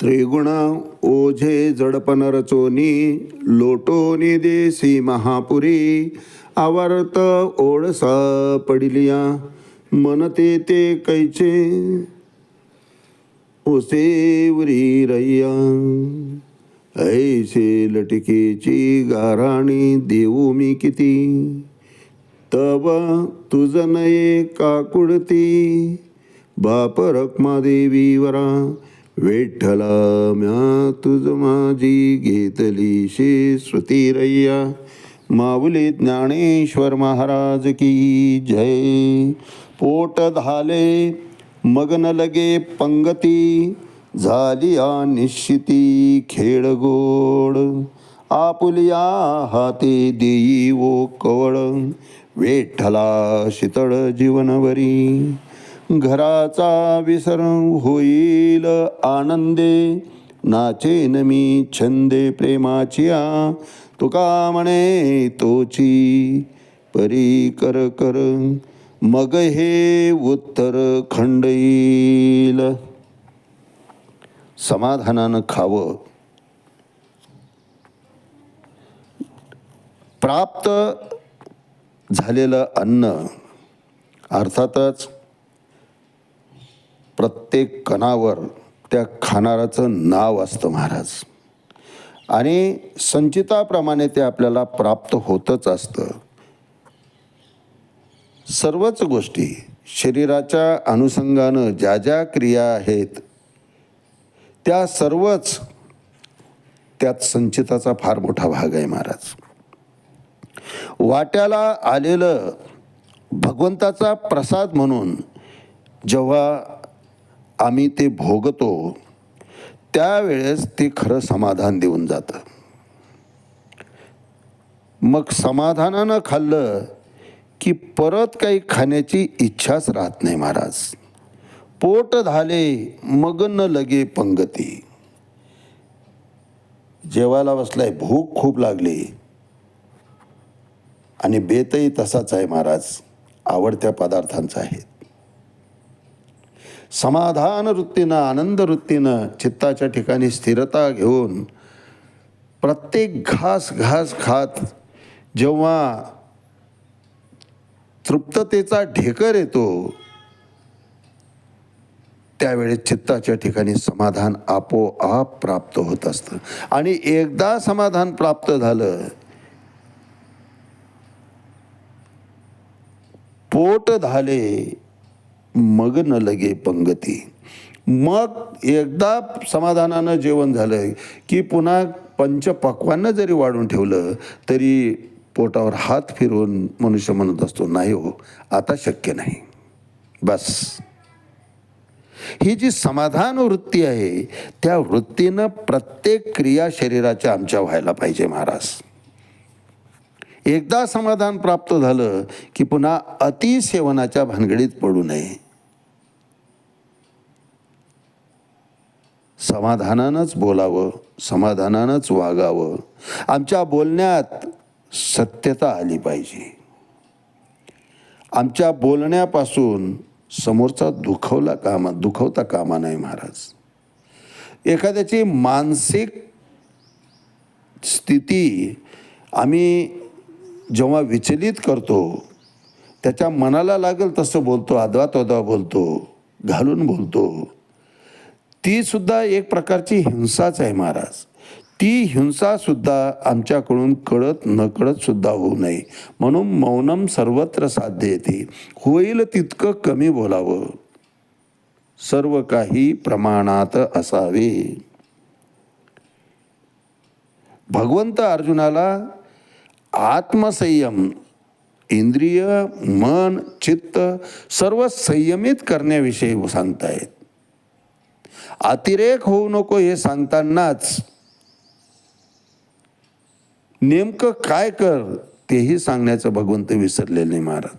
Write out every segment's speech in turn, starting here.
त्रिगुण ओझे जडपन रचोनी लोटोनी देसी महापुरी आवर्त ओळसा पडिलिया मनते ते कैचे ओसे उरी रय्या ऐसे लटकेची गाराणी देऊ मी किती? तव तुझ नये काकुडती बाप रखमादेवी वरा विठ्ठला म्या तुझ माझी घेतली शे श्रुती माऊली ज्ञानेश्वर महाराज की जय. पोट धाले मगन लगे पंगती झाली निश्चिती खेळ गोड. आपुलिया हाती देई ओ कवळ विठ्ठला शीतळ जीवनवरी. घराचा विसर होईल आनंदे. नाचेन मी छंदे प्रेमाचिया. तुका म्हणे तोची? परी कर कर. मग हे उत्तर खंड येईल. समाधानानं खावं. प्राप्त झालेलं अन्न अर्थातच प्रत्येक कणावर त्या खाणाराचं नाव असतं महाराज. आणि संचिताप्रमाणे ते आपल्याला प्राप्त होतच असतं. सर्वच गोष्टी शरीराच्या अनुषंगानं ज्या ज्या क्रिया आहेत त्या सर्वच त्यात संचिताचा फार मोठा भाग आहे महाराज. वाट्याला आलेलं भगवंताचा प्रसाद म्हणून जेव्हा आम्ही ते भोगतो त्यावेळेस ते खरं समाधान देऊन जातं. मग समाधानानं खाल्लं की परत काही खाण्याची इच्छाच राहत नाही महाराज. पोट झाले मग न लगे पंगती. जेवायला बसलाय भूक खूप लागली. आणि बेतही तसाच आहे महाराज आवडत्या पदार्थांचा आहे. समाधान वृत्तीनं आनंद वृत्तीनं चित्ताच्या ठिकाणी स्थिरता घेऊन प्रत्येक घास घास खात जेव्हा तृप्ततेचा ढेकर येतो त्यावेळेस चित्ताच्या ठिकाणी समाधान आपोआप प्राप्त होत असतं. आणि एकदा समाधान प्राप्त झालं पोट झाले मग न लगे पंगती. मग एकदा समाधानानं जेवण झालं की पुन्हा पंचपक्वांना जरी वाढून ठेवलं तरी पोटावर हात फिरवून मनुष्य म्हणत असतो नाही हो आता शक्य नाही. बस. ही जी समाधान वृत्ती आहे त्या वृत्तीनं प्रत्येक क्रिया शरीराच्या आमच्या व्हायला पाहिजे महाराज. एकदा समाधान प्राप्त झालं की पुन्हा अतिसेवनाच्या भानगडीत पडू नये. समाधानानंच बोलावं समाधानानंच वागावं. आमच्या बोलण्यात सत्यता आली पाहिजे. आमच्या बोलण्यापासून समोरचा दुखवला कामा दुखवता कामा नाही महाराज. एखाद्याची मानसिक स्थिती आम्ही जेव्हा विचलित करतो त्याच्या मनाला लागेल तसं बोलतो आदवा तोदवा बोलतो घालून बोलतो. ती सुद्धा एक प्रकारची हिंसाच आहे महाराज. ती हिंसासुद्धा आमच्याकडून कळत नकळतसुद्धा सुद्धा होऊ नये. म्हणून मौनम सर्वत्र साध्य येते होईल तितकं कमी बोलावं. सर्व काही प्रमाणात असावे. भगवंत अर्जुनाला आत्मसंयम इंद्रिय मन चित्त सर्व संयमित करण्याविषयी सांगतायत. अतिरेक होऊ नको हे सांगतानाच नेमकं काय कर तेही सांगण्याचं भगवंत विसरलेले नाही महाराज.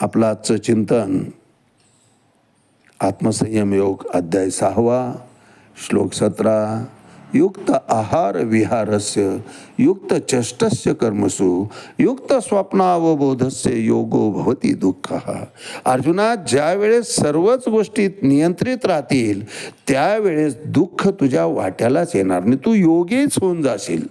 आपलं आजचं चिंतन आत्मसंयम योग अध्याय सहावा श्लोक सतरा युक्त आहार विहारस्य युक्त चष्टस्य कर्मसु युक्त स्वप्नावबोधस्य योगो भवती दुःख। अर्जुना ज्यावेळेस सर्वच गोष्टीत नियंत्रित राहतील त्यावेळेस दुःख तुझ्या वाट्यालाच येणार नाही तू योगीच होऊन जाशील.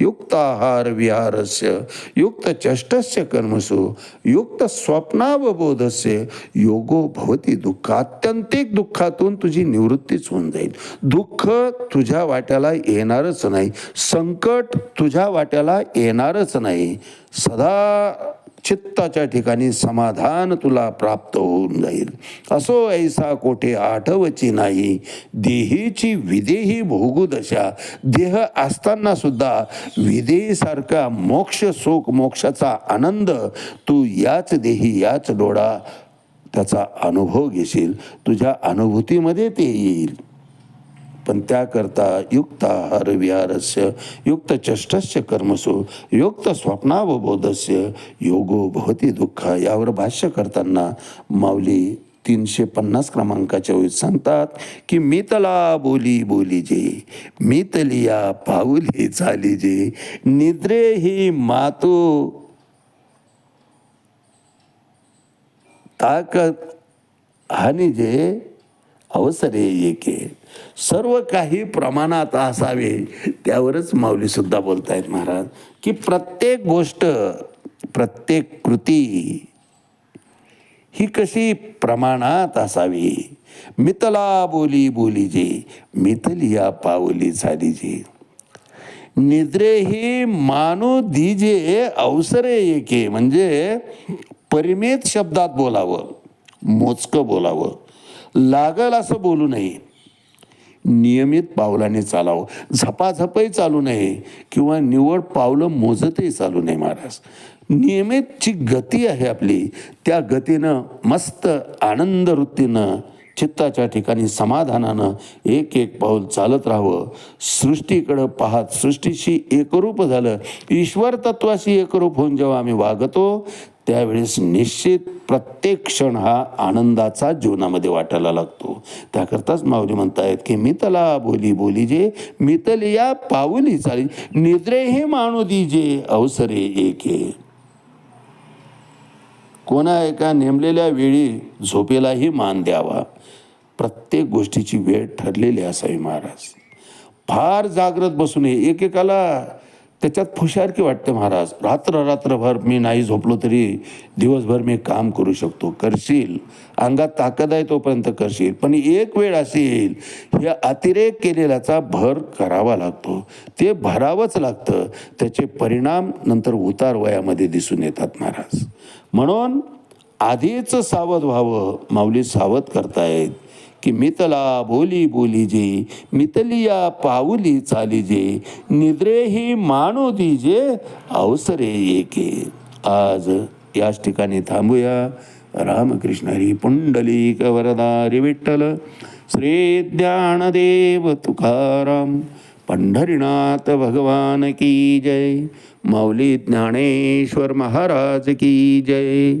युक्त आहार विहारस्य युक्त चष्टस्य कर्मसु युक्त स्वप्नावबोधस्य योगो भवती दुःख आत्यंतिक दुःखातून तुझी निवृत्तीच होऊन जाईल. दुःख तुझ्या वाट्याला येणारच नाही. संकट तुझ्या वाट्याला येणारच नाही. सदा चित्ताच्या ठिकाणी समाधान तुला प्राप्त होऊन जाईल. असो ऐसा कोठे आठवची नाही. देहीची विदेही भोगुदशा देह असताना सुद्धा विदेहीसारखा मोक्ष सुख मोक्षाचा आनंद तू याच देही याच डोळा त्याचा अनुभव घेशील. तुझ्या अनुभूतीमध्ये ते येईल. पण त्याकरता युक्त आहार विहारस्य युक्त चष्टस्य कर्मसु युक्त स्वप्नावबोधस्य योगो भवती दुःख. यावर भाष्य करताना माऊली तीनशे पन्नास क्रमांकाच्या वेळी सांगतात की मितला बोली बोली जे मितलिया पाऊली चाली जे निद्रे ही मातो ताकद हानी जे अवसरे एके. सर्व काही प्रमाणात असावे त्यावरच माऊलीसुद्धा बोलतायत महाराज की प्रत्येक गोष्ट प्रत्येक कृती ही कशी प्रमाणात असावी? मितला बोली बोली जे मितलिया पावली झाली जे निद्रे ही मानू दिजे अवसरे एके म्हणजे परिमित शब्दात बोलावं मोजकं बोलावं. लागल असं बोलू नये. नियमित पावलाने चालावं. झपाझपही चालू नये किंवा निवड पावलं मोजतही चालू नये महाराज. नियमित जी गती आहे आपली त्या गतीनं मस्त आनंद वृत्तीनं चित्ताच्या ठिकाणी समाधानानं एक एक पाऊल चालत राहावं. सृष्टीकडं पाहत सृष्टीशी एकरूप झालं ईश्वर तत्वाशी एकरूप होऊन जेव्हा आम्ही वागतो त्यावेळेस निश्चित प्रत्येक क्षण हा आनंदाचा जीवनामध्ये वाटायला लागतो. त्याकरताच माऊली म्हणतायत की मितला बोली बोली जे मितल या पाऊली चाली निद्रे हे माणू दीजे अवसरे एके. कोणा एका नेमलेल्या वेळी झोपेलाही मान द्यावा. प्रत्येक गोष्टीची वेळ ठरलेली असावी महाराज. फार जागृत बसू नये एकेकाला त्याच्यात फुशारकी वाटते महाराज. रात्र रात्रभर मी नाही झोपलो तरी दिवसभर मी काम करू शकतो. करशील. अंगात ताकद आहे तोपर्यंत करशील. पण एक वेळ अशी येईल हे अतिरेक केलेल्याचा भर करावा लागतो. ते भरावंच लागतं. त्याचे परिणाम नंतर उतार वयामध्ये दिसून येतात महाराज. म्हणून आधीच सावध व्हावं. माऊली सावध करतायत. की मितला बोली बोली जे मितलिया पाऊली चाली जे निद्रे ही मानू दीजे अवसरे एके. आज याच ठिकाणी थांबूया. रामकृष्ण हरी पुंडलिक वरदारी विठ्ठल श्री ज्ञानदेव तुकाराम पंढरीनाथ भगवान की जय मौली ज्ञानेश्वर महाराज की जय.